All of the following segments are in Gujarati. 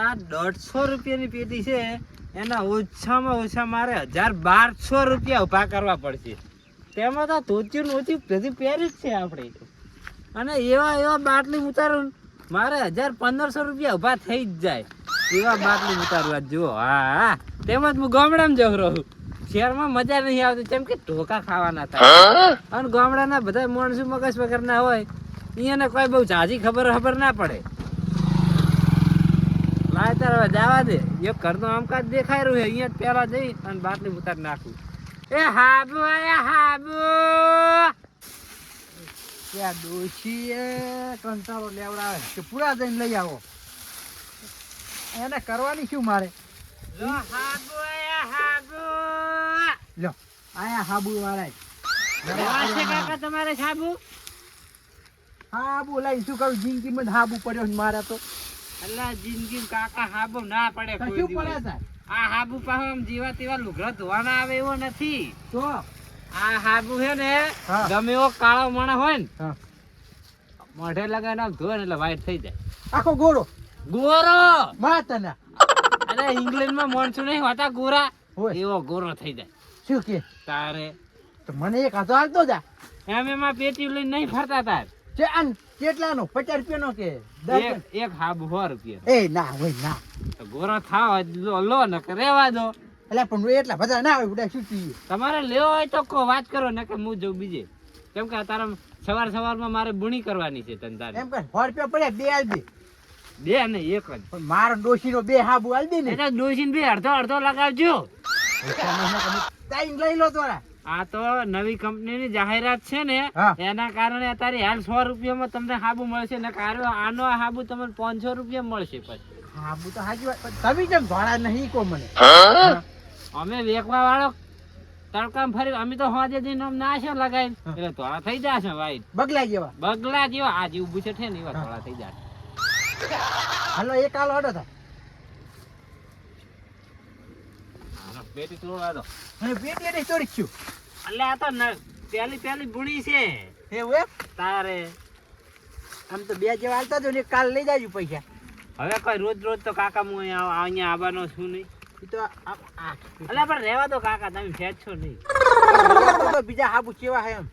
આ દોઢસો રૂપિયાની પેટી છે. એના ઓછામાં ઓછા મારે હજાર બારસો રૂપિયા ઊભા કરવા પડશે. તેમાં તો ધોતિયું ને ઓછી બધી પહેરી જ છે આપણે. અને એવા એવા બાટલી ઉતારું મારે હજાર પંદરસો રૂપિયા ઊભા થઈ જ જાય. એવા બાટલી ઉતારવા જુઓ. હા હા. તેમજ હું ગામડામાં જઉં રહું. શહેરમાં મજા નહીં આવતી કેમ કે ઢોકા ખાવાના થાય. અને ગામડાના બધા માણસો મગજ વગરના હોય એને કોઈ બહુ ઝાઝી ખબર ખબર ના પડે. લાય તાર હવે જવા દે. એક ઘરનો આમકાજ દેખાય રહ્યું અહીંયા જ પેલા જઈ અને બાટલી ઉતાર નાખું. એ હાબુ આયા હાબુ! ત્યાં એ? કંટાળો લેવડાવે કે પૂરા જઈને લઈ આવો. એને કરવાની શું મારે? હાબુ આયા હાબુ! લો આયા હાબુ વાળા કાકા તમારે સાબુ હાબુ લઈને શું કરું? જિંદગીમાં હાબુ પડ્યો મારે તો. અલ્લા જિંદગી કાકા હાબુ ના પડે કશું પડે દિવસ. આ હાબુ આમ જીવા તેવા લુગડા ધોવાના આવે એવો નથી. તો? આ હાબુ છે ને. ગમે એવો કાળો માણસ હોય ને. મોઢે લગાવીને આમ ધોવે એટલે white થઈ જાય. આખો ગોળો ગોરો! માતાના અરે ઇંગ્લેન્ડમાં માણસો નહીં હોતા ગોરા. એવો ગોરો થઈ જાય. શું કે? તારે. મને એક હાથો હાલતો જા. એમ એમાં પેટી લઈને નહીં ફરતા તાર. છે આન કેટલાનો? પચાસ રૂપિયાનો કે એક એક હાબુ સો રૂપિયા. એ ના હોય ના. ગોરો થાવ લો ન રેવા દો. એટલે પણ એટલા બધા ના હોય બધા છૂટી તમારે લેવો હોય તો કો વાત કરો ને કે હું જઉં બીજે. કેમ કે તારા સવાર સવારમાં મારે બુણી કરવાની છે તને તારે એમ કે સો રૂપિયા પડ્યા બે આલ દે. બે ને એક જ. પણ મારો ડોશીનો બે હાબુ આલ દે ને. એટલે ડોસીને બે અડધો અડધો લગાવજો. ટાઈમ લઈ લો તોરા. આ તો નવી કંપનીની જાહેરાત છે ને. એના કારણે અત્યારે હાલ સો રૂપિયામાં તમને હાબુ મળશે ને કારો આનો હાબુ તમને પાંચસો રૂપિયા મળશે પછી. હાબુ તો હાજી વાત તમે કેમ ભાડા નહીં કો મને? અમે વેકવા વાળો તડકામ ફરી અમે તો હોજે દિન નાશે લગાવી હા. એટલે ધોળા થઈ જશે ભાઈ. બગલા જેવા? બગલા જેવા. આ જે ઊભું છે ઠે ને એવા. ધોળા થઈ જશે. હાલો એક હાલ હડો થાય પેટી તોડવા દો. પેટી એને ચોરી છું એટલે આ તો પેલી પેલી બુણી છે. એવું એમ? તારે. આમ તો બે જેવા હાલતા જો ને કાલ લઈ જાજો પૈસા. હવે કોઈ રોજ રોજ તો કાકા હું અહીંયા આવવાનો છું નહીં. તો એટલે પણ રહેવા દો કાકા તમે ફેટ છો નહીં. બીજા હાબુ કેવા હે એમ?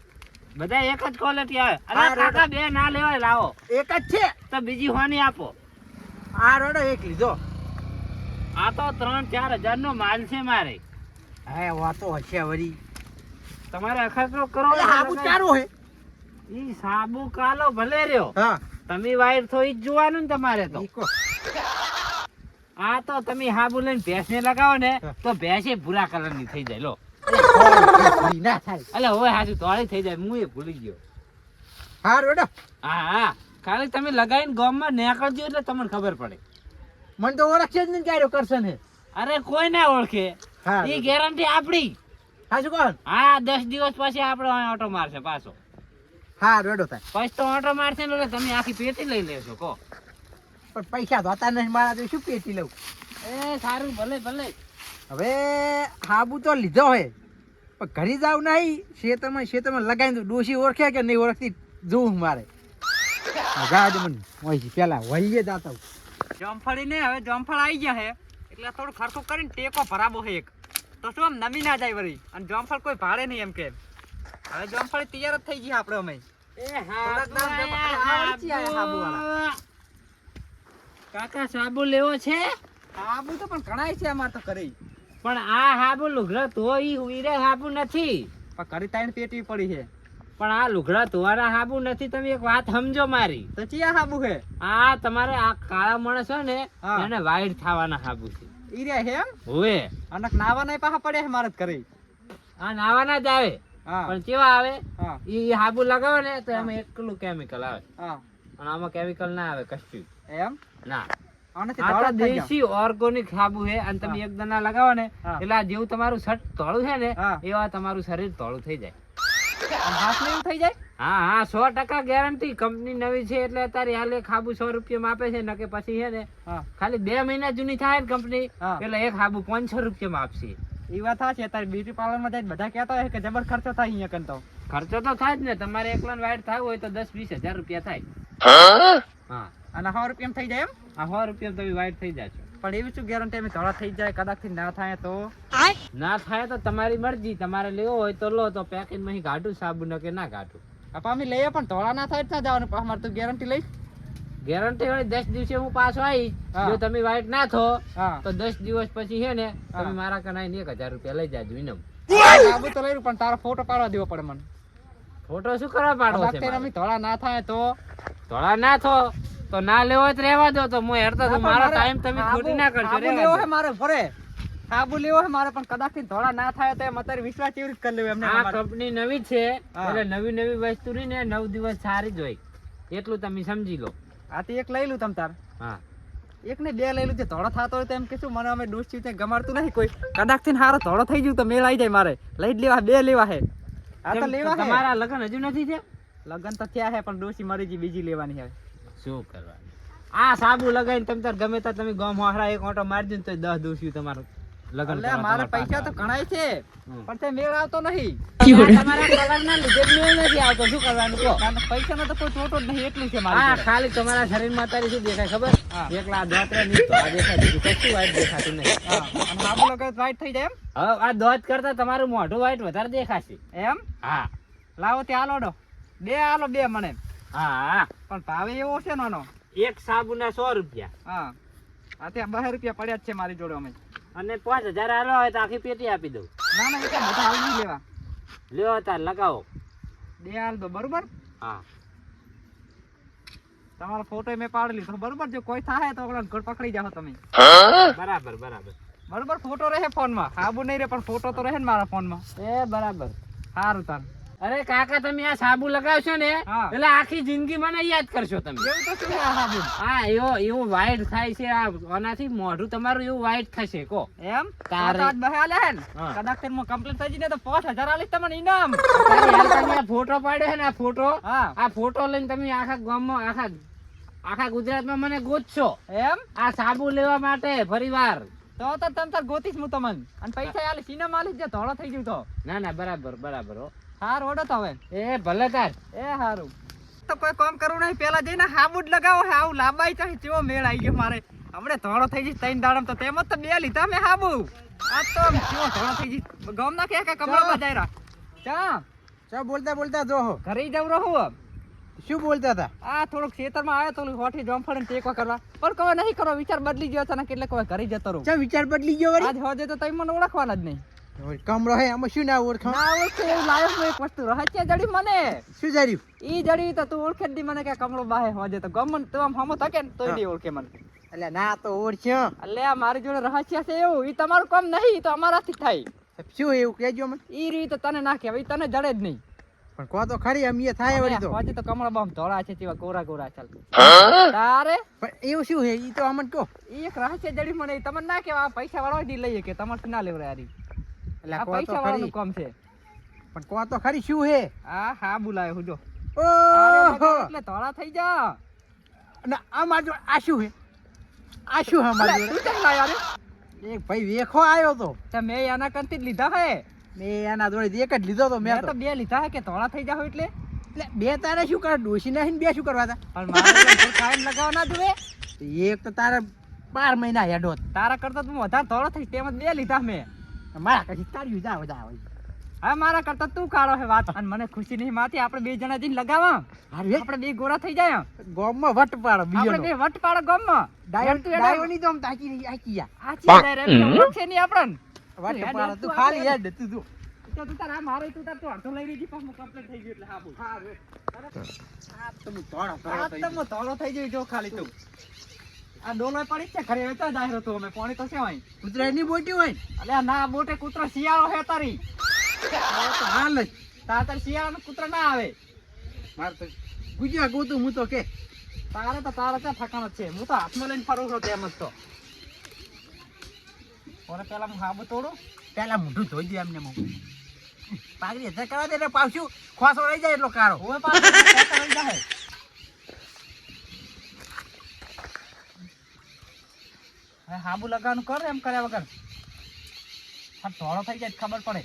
બધા એક જ ક્વોલિટી આવે. અરે કાકા બે ના લેવાય લાવો. એક જ છે? તો બીજી હોની આપો. આ રોડો એક લીધો. આ તો ત્રણ ચાર હજાર નો માલ છે મારે. હે વાતો હશે વળી. તમારે અખતરો કરો સાબુ ચારો હે. ઈ સાબુ કાલો ભલે રહ્યો. હા. તમે વાયર તો ઈ જોવાનું ને તમારે તો. આ તો તમે હાબુ લઈને ભેંસને લગાવો ને. તો ભેંસે ભૂરા કલરની થઈ જાય લો. ના થાય. અલે હવે હાજુ તોળી થઈ જાય હું એ ભૂલી ગયો. હા રોડો હા હા. ખાલી તમે લગાવીને ગામમાં નીકળજો એટલે તમને ખબર પડે. મને તો ઓળખશે જ નહીં ક્યારે કરશે ને. અરે કોઈ ના ઓળખે. એ ગેરંટી આપડી હા શું કોણ હા દસ દિવસ પછી આપણો ઓટો મારશે પાછો. હા રેડો થાય. પછી તો ઓટો મારશે ને એટલે તમે આખી પેટી લઈ લેશો કહો. પણ પૈસા તો હતા નહીં મારા તો શું પેટી લઉં? એ સારું ભલે ભલે. હવે હાબુ તો લીધો હોય પણ ઘરે જાવ નહીં શેતરમાં શેતરમાં લગાવી દઉં ડોશી ઓળખે કે નહીં ઓળખતી જોવું મારે. ગાડ મને હોય પેલા વહીએ જાતા હું. જમફળી ને હવે જમફળ આવી ગયા હે એટલે થોડું ખર્ચો કરીને ટેકો ભરાવો હે એક. તો શું આમ નમી ના જાય વળી? અને જામફળ કોઈ ભાડે નહીં એમ કે. હવે જામફળ તૈયાર જ થઈ ગઈ આપણે અમે. કાકા સાબુ લેવો છે? સાબુ તો પણ ઘણાય છે અમાર તો કરી પણ આ હાબુ લુઘડા તો ઈ વીરે હાબુ નથી. પણ કરી તાઈને પેટી પડી છે. પણ આ લુગડા ધોવાના હાબુ નથી તમે એક વાત સમજો મારી. તો ચિયા હાબુ છે? આ તમારે આ કાળા માણસ હોય ને. એને વાઈટ થવાના હાબુ છે. ઈ રહ્યા હે એમ હોવે અને નાવા નહીં પાછા હે મારત કરી આ નાવાના જ આવે. પણ કેવા આવે? ઈ હાબુ લગાવો ને તો એમાં એકલું કેમિકલ આવે. હા. અને આમાં કેમિકલ ના આવે કશું. એમ? ના. આ. દેશી ઓર્ગોનિક સાબુ છે અને તમે એક દના લગાવો ને. એટલે જેવું તમારું શર્ટ ધોળું છે ને એવા તમારું શરીર ધોળું થઈ જાય. આમ હાથમાં થઈ જાય? હા હા સો ટકા ગેરંટી કંપની નવી છે એટલે અત્યારે હાલ એક હાબુ સો રૂપિયામાં આપે છે પછી છે ને ખાલી બે મહિના જૂની થાય ને કંપની. એટલે એક હાબુ પાંચસો રૂપિયામાં આપશે. એ વાત છે અત્યારે બ્યુટી પાર્લરમાં જઈને બધા કહેતા હોય કે જબર ખર્ચો થાય અહીંયા કંતો ખર્ચો તો થાય જ ને તમારે એકલા વાઇટ થવું હોય તો દસ વીસ હજાર રૂપિયા થાય. હા? અને સો રૂપિયા થઈ જાય એમ? આ સો રૂપિયા તમે વાઇટ થઈ જાશો પણ એવી શું ગેરંટી અમે ધોળા થઈ જાય કદાચ ના થાય તો? ના થાય તો તમારી મરજી તમારે લેવો હોય તો લો તો પેકેટમાં ગાઢું સાબુ કે ના ગાઢું. આપણે અમે લઈએ પણ ધોળા ના થાય ના જવાનું અમારે તો ગેરંટી લઈશ ગેરંટી હોય દસ દિવસે હું પાછો આવીશ. જો તમે વાઇટ ના થો તો દસ દિવસ પછી છે ને તમે મારા કનાઈ એક હજાર રૂપિયા લઈ જાજો ઇનામ. સાબુ તો લઈ પણ તારો ફોટો પાડવા દેવો પડે મને. ફોટો શું કરવા પાડવો છે અમે ધોળા ના થાય તો? ધોળા ના થો. તો ના લેવો તો રહેવા દો તો હું હેરતો તો મારો ટાઈમ તમે ખોટી ના કરજો લેવો હે મારે ફરે. સાબુ લેવો હે મારે પણ કદાચ ધોળા ના થાય તો એમ અત્યારે વિશ્વાસ કેવી રીતે કરી લેવું એમને આ કંપની નવી છે એટલે નવી નવી વસ્તુ ની ને નવ દિવસ સારી જ હોય. એટલું તમે સમજી લો. આ તો એક લઈ લઉં તમ તાર. હા. એક ને બે લઈ લઉં જે ધોળો થતો હોય તો એમ કીધું મને અમે દોસ્તી ત્યાં ગમાડતું નહીં કોઈ. કદાચથી હારો ધોળો થઈ ગયું તો મેળ આવી જાય મારે. લઈ જ લેવા બે લેવા હે. આ તો લેવા તમારા લગ્ન હજુ નથી છે લગન તો થયા હે પણ ડોસી મરી ગઈ બીજી લેવાની હે શું કરવાનું? આ સાબુ લગાવીને તમે તાર ગમે ત્યાં તમે ગમ હોહરા એક ઓટો મારજો ને તો દસ દિવસ તમારું લગન કરવા પૈસા તો ઘણાય છે પણ તે મેળ આવતો નહીં. તમારા તમારા કલરના લીધે મેળ નથી આવતો. શું કરવાનું? કહો પૈસા નો તો કોઈ ચોટો જ નહીં એટલું છે મારી હા ખાલી તમારા શરીરમાં તારી શું દેખાય ખબર? હા. એકલા દોતરે નહીં તો આ દેખાય બીજું કશું વાઈટ દેખાતું નહીં. હા અને સાબુ લગાવે વાઈટ થઈ જાય હવે આ દોત કરતા તમારું મોઢું વાઈટ વધારે દેખાશે. એમ? એમ હા. લાવો તે આલોડો બે આલો બે મને. હા. પણ ભાવે એવો છે નાનો? એક સાબુના સો રૂપિયા. હા. આ ત્યાં બહાર રૂપિયા પડ્યા જ છે મારી જોડે અમે. અને પાંચ હજાર હાલો હોય તો આખી પેટી આપી દઉં. ના ના એટલે બધા આવી લેવા. લ્યો તાર લગાવો. બે હાલ દો બરોબર? હા. તમારો ફોટો મેં પાડી લીધો બરોબર જો કોઈ થાય તો ઓલા ઘર પકડી જાઓ તમે. બરાબર બરાબર. બરોબર ફોટો રહે ફોનમાં. સાબુ નહીં રહે પણ ફોટો તો રહે ને મારા ફોનમાં. એ બરાબર. સારું તાર. અરે કાકા તમે આ સાબુ લગાવશો ને એટલે આખી જિંદગી મને યાદ કરશો તમે. હા એવો એવું વાઈટ થાય છે આ આનાથી મોઢું તમારું એવું વાઈટ થશે કો એમ? તારે- બહાલે હે. કદાચ તેમાં કમ્પ્લીટ થઈ જઈને તો પાંચ હજાર આલીશ તમને ઇનામ તમે આ ફોટો પાડ્યો છે ને આ ફોટો આ ફોટો લઈને તમે આખા ગામમાં આખા આખા ગુજરાતમાં મને ગોતશો. એમ? આ સાબુ લેવા માટે ફરીવાર. તો તો તમ તાર ગોતીશ હું તમને. અને પૈસા આલીશ ઇનામ આલીશ જે ધોળો થઈ ગયું તો. ના ના બરાબર બરાબર હો. હાર ઓડો તો હવે. એ ભલે તાર. એ હારું. તો કોઈ કામ કરું નહીં. પેલા જઈને હાબુ જ લગાવો. હે આવું લાંબાઈ ચાહી ચેવો મેળ આવી ગયો મારે. હમણે ધોળો થઈ જઈશ ત્રણ દાડમ તો તેમ જ તો બે લીધા મેં હાબુ. આ તો ચેવો ધોળો થઈ જઈશ. ગમ ના કે કે કમળા બજાયરા? ચા. ચા બોલતા બોલતા જો હો. ઘરે જવું રહું શું બોલતા હતા? આ થોડુંક ખેતરમાં આવ્યો તો હોઠી જોમફળ ને ટેકો કરવા. પણ કહો નહીં કરો. વિચાર બદલી ગયો છે ને કેટલે કોઈ ઘરે જતો રહું. વિચાર બદલી ગયો વળી? આજ હોજે તો તમે મને ઓળખવાના જ નહીં. હવે કમરો આમાં શું ના ઓળખાણ ના ઓળખે એવું લાયો એક વસ્તુ રહસ્ય જડી મને. શું જાર્યું ઈ જડી તો તું ઓળખે જ મને કે કમળો બાહે હોજે તો. ગમન તું આમ હમો થકે ને તોય નહીં ઓળખે મને. એટલે ના તો ઓળખ્યો. એટલે આ મારી જોડે રહસ્ય છે એવું. ઈ તમારું કામ નહીં તો અમારાથી થાય. શું એવું કહેજો મને? ઈ રીત તને ના કહેવાય તને જડે જ નહીં. પણ કો તો ખરી એમ થાય વળી તો. હોજે તો કમળો બામ ધોળા છે તેવા કોરા કોરા ચાલ. તારે? પણ એવું શું હે ઈ તો અમને કહો. ઈ એક રહસ્ય જડી મને તમને ના કહેવા પૈસા વાળો દી લઈએ કે તમારે ના લેવરાય યારી એટલે કો તો ખરી. કામ છે. પણ કો તો ખરી શું હે? આ હા બોલાયો હું જો. ઓહો! એટલે ધોળા થઈ જા. અને આ મારી આ શું હે? આ શું હા મારી તું જોડે? કેમ લાયા રે એક ભાઈ વેખો આવ્યો તો. તે મેં એના કંતી જ લીધા હે. મેં એના જોડે એક જ લીધો તો મેં તો તો. બે લીધા હે કે ધોળા થઈ જાવ એટલે? એટલે બે તારે શું કરે ડોસી નાખીને બે શું કરવા હતા? પણ મારે તો કાયમ લગાવવા ના જોવે. એક તો તારે બાર મહિના હેડો. તારા કરતા તું વધારે ધોળો થઈ તેમ બે લીધા મેં. મારા કશી તાર્યું જાવ જાવ હવે મારા કરતા તું કાળો હે વાત. અને મને ખુશી નહીં માથી આપણે બે જણા જઈને લગાવા. આપણે બે ગોરા થઈ જાય. ગોમમાં વટ પાડો બીજો આપણે બે વટ પાડો ગામમાં. ડાયર તું એના- ડાયોની તો તાકી રહી આકી યા આચી ડાયર ઓળખે નહીં આપણને. વટ પાડો તું તું ખાલી હેડ તું જો. તો તું તારા મારે તું તાર તો અડધો લઈ લીધી પણ કમ્પ્લીટ થઈ ગયું એટલે હા બોલ. હા રે હા ધોળો ધોળો તોડો થઈ તો થઈ ગયો જો ખાલી તું. આ ડોલો પડી છે ઘરે વેચા જાહેર હતું અમે પાણી તો છે અહીં. કૂતરાની બોટી હોય અલ્યા ના બોટે કૂતરો શિયાળો હે તારી. હાલ તાર શિયાળાનો કૂતરો ના આવે. મારે તો ગુજ્યા ગોતું હું તો કે. તારે તો તારે ત્યાં ઠકાણો છે? હું તો હાથમાં લઈને ફરું છું તેમ જ તો. ઓરે પેલા હું હાબુ તોડું? પેલા મોઢું ધોઈ દે એમને હું પાઘડી હજાર કરવા દે એટલે પાછું ખોસો રહી જાય એટલો કારો હવે પાછો રહી લઈ જાહે. હવે હાબુ લગાવવાનું કર એમ કર્યા વગર. હા ટોળો થઈ જાય ખબર પડે.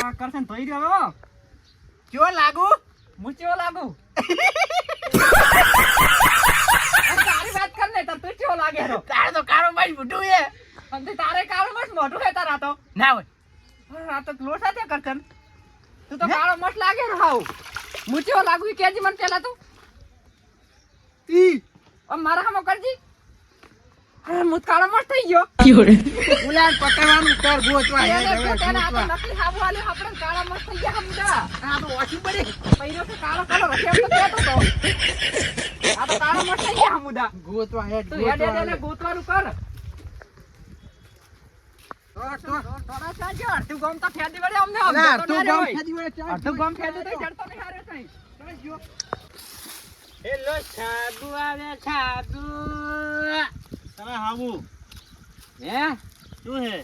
આ કરશે ને ધોઈ રહ્યો હવે. લાગુ? હું કેવો લાગુ? તારી વાત કર ને તું કેવો લાગે રો તારે તો કાળો માસ મોઢું હે અને તારે કાળો માસ મોઢું હે તારા તો. ના હોય. આ તો લોસા છે કરકન તું તો કાળો મસ્ત લાગે રો હાવ. હું કેવો લાગુ ઈ કેજી મને પેલા તું. ઈ. મારા હામો કરજી. મુત કાળો મસ્ત થઈ ગયો. ઉલાન પકડવાનું કર ગોતવા હે એને તેને આ તો નકલી હાવ વાલે આપણે કાળો મસ્ત થઈ ગયા હમણાં. આ તો ઓછી પડે. પૈરો કે કાળો કાળો રખે તો કેતો તો. આ તો કાળો મસ્ત થઈ ગયા હમુદા. ગોતવા હેડ ગોતવા એને. ગોતવાનું કર. હે શું હે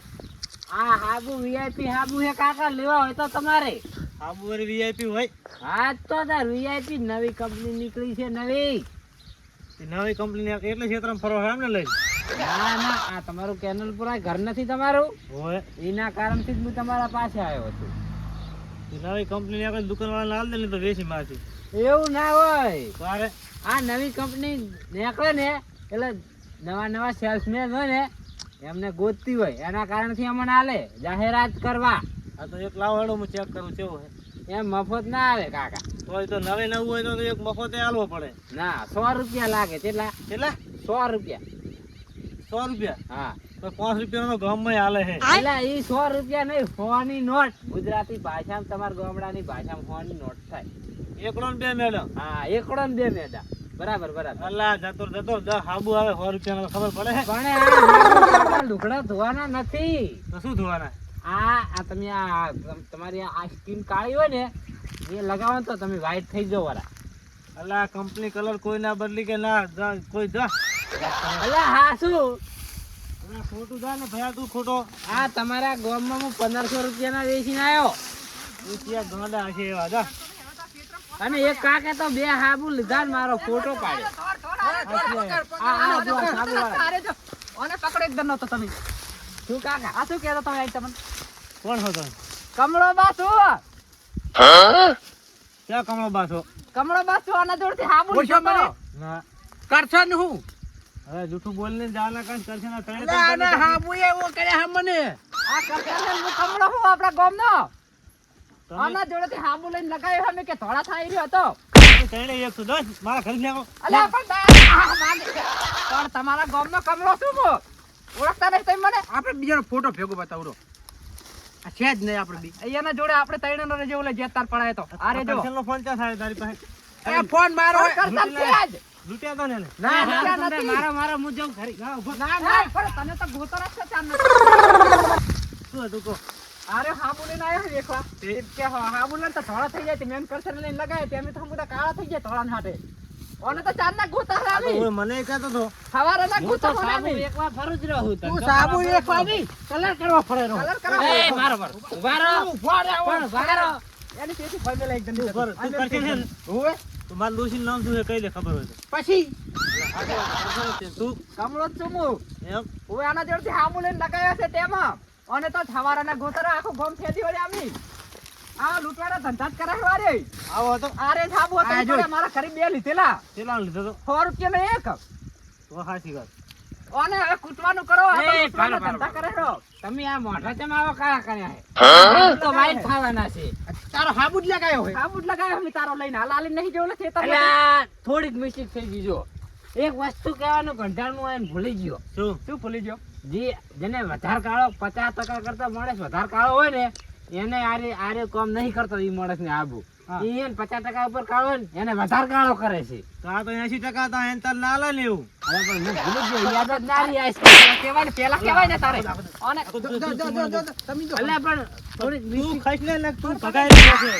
આ હાબુ વીઆઈપી હાબુ હે કાકા લેવા હોય તો તમારે હાબુ વાળી વીઆઈપી હોય હા તો તાર વીઆઈપી નવી કંપની નીકળી છે નવી નવી કંપની એટલે ક્ષેત્રમાં ફરવા હોય એમને લઈ ના ના આ તમારું કેનલ પુરા ઘર નથી તમારું? હોય. એના કારણથી જ હું તમારા પાસે આવ્યો છું. નવી કંપની આપણે દુકાન વાળા લાલ દે તો વેચી મારથી એવું ના હોય. તારે આ નવી કંપની નીકળે ને એટલે નવા નવા સેલ્સમેન હોય ને એમને ગોતતી હોય. એના કારણથી અમને આલે જાહેરાત કરવા. આ તો એક લાવો હેડો હું ચેક કરું કેવું હે એમ મફત ના આવે કાકા. તોય તો નવે નવું હોય તો એક મફતે આલવો પડે. ના સો રૂપિયા લાગે કેટલા? કેટલા? સો રૂપિયા. સો રૂપિયા. હા. તો પાંચ રૂપિયાનો તો ગામમાં હાલે છે. એટલે એ સો રૂપિયા નહીં સો ની નોટ. ગુજરાતી ભાષામાં તમારા ગામડાની ભાષામાં સો ની નોટ થાય. એકડો ને બે મેડમ હા એકડો ને બે મેદા બરાબર બરાબર. અલ્લા જતો જતો દસ હાબુ આવે સો રૂપિયાનો ખબર પડે પણ લુગડા ધોવાના નથી. તો શું ધોવાના? આ આ તમે આ તમારી આ સ્કીન કાળી હોય ને એ લગાવો તો તમે વ્હાઈટ થઈ જાઓ વાળા અલ્લા કંપની કલર કોઈ ના બદલી કે ના કોઈ જા. એટલે હા શું? ખોટું ને ભયા તું ખોટો. આ તમારા ગામમાં હું પંદરસો રૂપિયાના વેચીને આવ્યો. રૂપિયા એવા અને એક કાકે તો બે હાબુ લીધા ને મારો ફોટો પાડ્યો. ઓને પકડો એકદમ નતો તમે. શું કાકા? આ શું કહેતો તમે તમને? કોણ હતો? કમળો બાસુ. ક્યાં કમળો બાસો? કમળો બાસુ આના જોડથી હાબુ લીધો મને. તો. કરશો ને હું? હવે જૂઠું બોલીને જાના કાંઈ કરશે ના ત્રણે ના ત્રણ હાબુ એવો કરે હા મને. આ કરતાને હું કમળો હું આપડા ગામનો. નો આના જોડેથી હાબુ લઈને લગાવ્યો હમે કે ધોળા થાય રહ્યો હતો. તમે એક એકસો દસ મારા ઘર લેવો અલે પણ આ. પણ તમારા ગામનો કમળો શું મો ઓળખતા નહીં તમે મને? આપણે બીજાનો ફોટો ભેગો બતાવરો. આ છે જ નહીં આપણે બી. અહીંયાના જોડે આપણે ત્રણેયનો રે જેવું લે જે તાર પડાય તો અરે જો ફોન ક્યાં થાય તારી પાસે? ફોન મારો કરતા છે જ. લૂંટ્યા તો ને ના. ના ના, ના, નથી. મારો મારો હું જાઉં ઘરે ના, ઊભો. ના ના પણ તને તો ગોતર જ છે ચાંદનો. શું હતું કો અરે હાબુલે ના આવ્યો એકવાર. તે- કે હાબુલે તો ધોળા થઈ જાય તે મેં કરસન લઈને લગાય તે અમે તો બધા કાળા થઈ જાય ધોળા હાટે ઓને તો ચાંદના ગોતા આ તો ઓય મને કહેતો તો સવારે ના ગોતા તો સાબુ રાવી. એકવાર ફરું જ રહું તું સાબુ ખબર એક વાર પડે. નહીં કલર કરવા ફરે રહો. કલર કરવા એ મારો મારો ઉભારો ઉભારો પણ ઉભારો એની તેથી ફાઇનલ એકદમ કર, તું કરશે ને? હોવે. તો મારું નામ શું છે? કઈ લે ખબર હોય પછી? તું? કમળો છું હું. એમ? હવે આના જોડેથી હામુ લઈને લગાવ્યા છે તેમાં અને તો સવારના ગોતરા આખો ગમ ફેદી વળી આમી આ લૂંટવાના ધંધા જ કરાય વારે આવો તો. આરે સાબુ હતા મારા ઘરે બે લીધેલા. કેટલા લીધો તો? સો રૂપિયાનો એક. તો હાચી વાત. અને હવે કૂટવાનું કરો? આ તો એ, ધંધા કરે છો. તમે આ મોઢા ચમ આવા કાળા કર્યા છે તો વાઈટ ખાવાના છે. તારો હાબુ લગાયો હોય હાબુ જ લગાવ્યો તારો લઈને. હાલ હાલીને નહીં જેવું નથી ખેતરમાં. થોડીક મિસ્ટેક થઈ ગઈ જો. એક વસ્તુ કહેવાનું કંટાળનું હોય ભૂલી ગયો. શું? શું ભૂલી ગયો? જે જેને વધારે કાળો પચાસ ટકા કરતા માણસ વધારે કાળો હોય ને એને આરે આરે કામ નહીં કરતો એ માણસ ને આબુ હા. પચાસ ટકા ઉપર કાળો ને એને વધારે કાળો કરે છે. તો આ તો એસી ટકા હતા એને તાર ના લે ને હવે પણ હું ભૂલી ગયો યાદ જ ના રહી આઈસ્ક્રીમ કહેવાય ને પેલા કહેવાય ને તારે. અને આ તો તું- તું- તું- તમે જો. અલ્યા પણ થોડીક તું mistake- ખાઈ તું ભગાઈ લે છે.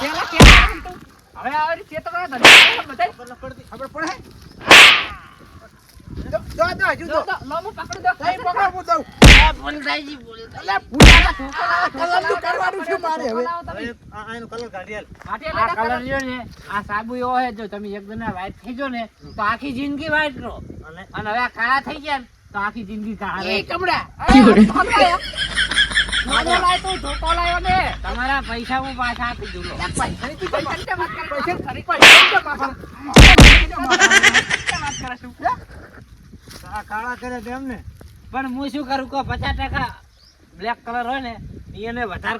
પેલા કહેવાય તું. હવે આવી ખેતરમાં ધંધા કરે ખબર પડે. જો, જો, જો, હજુ જો જો. તો, લો હું પકડી દો. નહીં પકડો, હું દઉં. અલે ભૂલા કલરનું કરવાનું છે મારે હવે? હવે આનો કલર કાઢી આ કલર જો ને આ સાબુ એવો હે જો તમે એક દિન white થઈ જાઓ ને તો આખી જિંદગી white રહો. અને? હવે આ કાળા થઈ ગયા ને તો આખી જિંદગી કાળા રહે. એ કમડા. તમારા પૈસા હું પાછા આપી દઉં પૈસા કરે? છું? આ કાળા કરે તેમ ને પણ હું શું કરું કહો પચાસ ટકા બ્લેક કલર હોય ને એને વધારે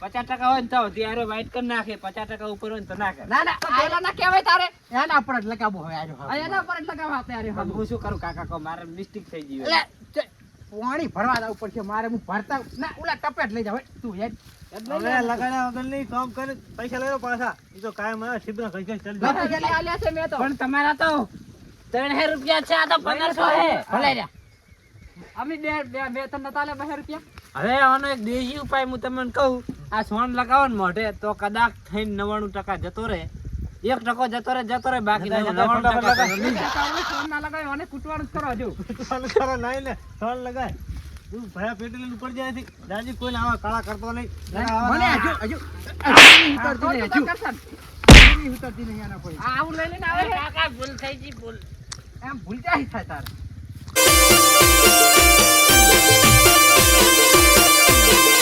પચાસ ટકા હોય ને તો ત્યારે વ્હાઈટ કરી નાખે પચાસ ટકા ઉપર હોય ને તો નાખે. ના ના પેલા ના કહેવાય તારે. એના પર જ લગાવો હવે આજો એના પર જ લગાવો ત્યારે હું શું કરું કાકા કહો મારે મિસ્ટેક થઈ ગઈ એટલે પાણી ભરવા જવું પડશે મારે હું ભરતા ના ઓલા ટપેટ જ લઈ જાવ તું હેડ. હવે લગાડ્યા વગર નહીં કામ કરે પૈસા લેવા પાછા. એ તો કાયમ આવે છે તો. પણ તમારા તો ત્રણ રૂપિયા છે આ તો પંદરસો હે. ભલે અમે બે બે બે ત્રણ નતા આલ્યા રૂપિયા? હવે આનો એક દેશી ઉપાય હું તમને કહું. આ સોન લગાવો ને મોઢે તો કદાચ થઈને નવાણું ટકા જતો રહે. એક ટકો જતો રહે જતો રહે બાકી જતા, જતા, ટકા ફટાફટ તો નહીં. જાય. આપણે ફોન ના લગાવ્યો અને કૂટવાનું કરો હજુ. ત્રણ કરો નહીં ને ત્રણ લગાય. તું ભયા પેટી લઈને ઉપર જાય છે. દાદી કોઈને આવા કાળા કરતો નહીં. મને હજુ હજુ ઉતરતી નહીં હજુ. ને. ઉતરતી નહીં આના પર આ આવું લઈ લઈને આવે કાકા ભૂલ થઈ ગઈ ભૂલ. એમ ભૂલ જાય થાય તારે?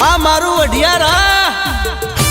આ મારું અઢિયારા